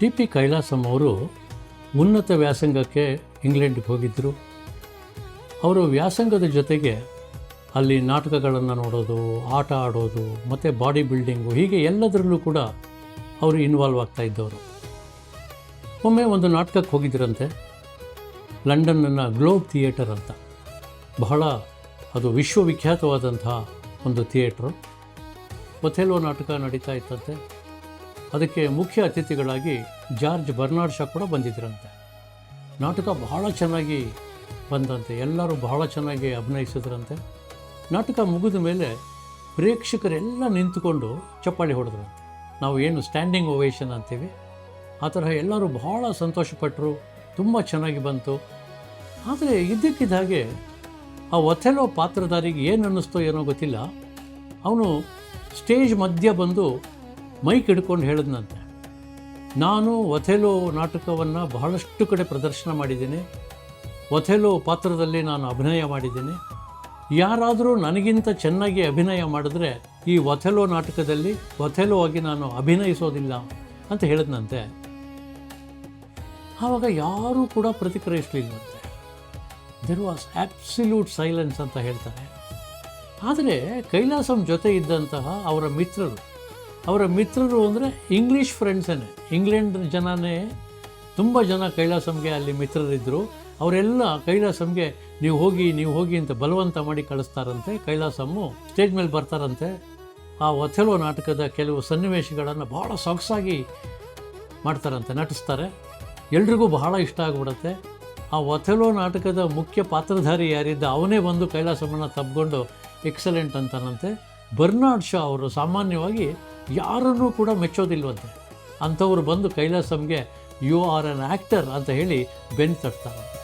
T P Kailasam ಅವರು ಉನ್ನತ ವ್ಯಾಸಂಗಕ್ಕೆ ಇಂಗ್ಲೆಂಡ್ಗೆ ಹೋಗಿದ್ದರು ಅವರು ವ್ಯಾಸಂಗದ ಜೊತೆಗೆ ಅಲ್ಲಿ ನಾಟಕಗಳನ್ನು ನೋಡೋದು, ಆಟ ಆಡೋದು, ಮತ್ತು ಬಾಡಿ ಬಿಲ್ಡಿಂಗು ಹೀಗೆ ಎಲ್ಲದರಲ್ಲೂ ಕೂಡ ಅವರು ಇನ್ವಾಲ್ವ್ ಆಗ್ತಾ ಇದ್ದವರು. ಒಮ್ಮೆ ಒಂದು ನಾಟಕಕ್ಕೆ ಹೋಗಿದ್ರಂತೆ. ಲಂಡನ್ನ ಗ್ಲೋಬ್ ಥಿಯೇಟರ್ ಅಂತ. ಬಹಳ ಅದು ವಿಶ್ವವಿಖ್ಯಾತವಾದಂತಹ ಒಂದು ಥಿಯೇಟ್ರು. ಒಥೆಲೋ ನಾಟಕ ನಡೀತಾ ಇತ್ತಂತೆ. ಅದಕ್ಕೆ ಮುಖ್ಯ ಅತಿಥಿಗಳಾಗಿ ಜಾರ್ಜ್ ಬರ್ನಾಡ್ ಶಾ ಕೂಡ ಬಂದಿದ್ದರಂತೆ ನಾಟಕ ಬಹಳ ಚೆನ್ನಾಗಿ ಬಂದಂತೆ, ಎಲ್ಲರೂ ಬಹಳ ಚೆನ್ನಾಗಿ ಅಭಿನಯಿಸಿದ್ರಂತೆ. ನಾಟಕ ಮುಗಿದ ಮೇಲೆ ಪ್ರೇಕ್ಷಕರೆಲ್ಲ ನಿಂತುಕೊಂಡು ಚಪ್ಪಾಳಿ ಹೊಡೆದ್ರಂತೆ. ನಾವು ಏನು ಸ್ಟ್ಯಾಂಡಿಂಗ್ ಓವೇಷನ್ ಅಂತೀವಿ. ಆ ತರಹ ಎಲ್ಲರೂ ಬಹಳ ಸಂತೋಷಪಟ್ಟರು ತುಂಬ ಚೆನ್ನಾಗಿ ಬಂತು. ಆದರೆ ಇದ್ದಕ್ಕಿದ್ದ ಹಾಗೆ ಆ ಒಥೆಲೋ ಪಾತ್ರಧಾರಿಗೆ ಏನು ಅನ್ನಿಸ್ತೋ ಏನೋ ಗೊತ್ತಿಲ್ಲ. ಅವನು ಸ್ಟೇಜ್ ಮಧ್ಯ ಬಂದು ಮೈಕ್ ಹಿಡ್ಕೊಂಡು ಹೇಳಿದ್ನಂತೆ. ನಾನು ಒಥೆಲೋ ನಾಟಕವನ್ನು ಬಹಳಷ್ಟು ಕಡೆ ಪ್ರದರ್ಶನ ಮಾಡಿದ್ದೀನಿ. ಒಥೆಲೋ ಪಾತ್ರದಲ್ಲಿ ನಾನು ಅಭಿನಯ ಮಾಡಿದ್ದೀನಿ. ಯಾರಾದರೂ ನನಗಿಂತ ಚೆನ್ನಾಗಿ ಅಭಿನಯ ಮಾಡಿದ್ರೆ ಈ ಒಥೆಲೋ ನಾಟಕದಲ್ಲಿ ಒಥೆಲೋ ಆಗಿ ನಾನು ಅಭಿನಯಿಸೋದಿಲ್ಲ ಅಂತ ಹೇಳಿದ್ನಂತೆ. ಆವಾಗ ಯಾರೂ ಕೂಡ ಪ್ರತಿಕ್ರಿಯಿಸಲಿಲ್ಲಂತೆ ದೆರ್ ವಾಸ್ ಆ್ಯಬ್ಸಲ್ಯೂಟ್ ಸೈಲೆನ್ಸ್ ಅಂತ ಹೇಳ್ತಾರೆ. ಆದರೆ ಕೈಲಾಸಂ ಜೊತೆ ಇದ್ದಂತಹ ಅವರ ಮಿತ್ರರು ಅವರ ಮಿತ್ರರು ಅಂದರೆ ಇಂಗ್ಲೀಷ್ ಫ್ರೆಂಡ್ಸೇ ಇಂಗ್ಲೆಂಡ್ ಜನನೇ ತುಂಬ ಜನ ಕೈಲಾಸಂಗೆ ಅಲ್ಲಿ ಮಿತ್ರರಿದ್ದರು ಅವರೆಲ್ಲ ಕೈಲಾಸಮ್ಗೆ ನೀವು ಹೋಗಿ ನೀವು ಹೋಗಿ ಅಂತ ಬಲವಂತ ಮಾಡಿ ಕಳಿಸ್ತಾರಂತೆ. ಕೈಲಾಸಮ್ಮು ಸ್ಟೇಜ್ ಮೇಲೆ ಬರ್ತಾರಂತೆ. ಆ ಒಥೆಲೋ ನಾಟಕದ ಕೆಲವು ಸನ್ನಿವೇಶಗಳನ್ನು ಭಾಳ ಸೊಗಸಾಗಿ ಮಾಡ್ತಾರಂತೆ, ನಟಿಸ್ತಾರೆ. ಎಲ್ರಿಗೂ ಬಹಳ ಇಷ್ಟ ಆಗಿಬಿಡುತ್ತೆ. ಆ ಒಥೆಲೋ ನಾಟಕದ ಮುಖ್ಯ ಪಾತ್ರಧಾರಿ ಯಾರಿದ್ದ ಅವನೇ ಬಂದು ಕೈಲಾಸಮ್ಮನ ತಬ್ಕೊಂಡು ಎಕ್ಸಲೆಂಟ್ ಅಂತಾನಂತೆ. ಬರ್ನಾಡ್ ಶಾ ಅವರು ಸಾಮಾನ್ಯವಾಗಿ ಯಾರನ್ನೂ ಕೂಡ ಮೆಚ್ಚೋದಿಲ್ವಂತೆ. ಅಂಥವ್ರು ಬಂದು ಕೈಲಾಸಂಗೆ ಯು ಆರ್ ಆ್ಯನ್ ಆ್ಯಕ್ಟರ್ ಅಂತ ಹೇಳಿ ಬೆನ್ ತಟ್ತಾರಂತೆ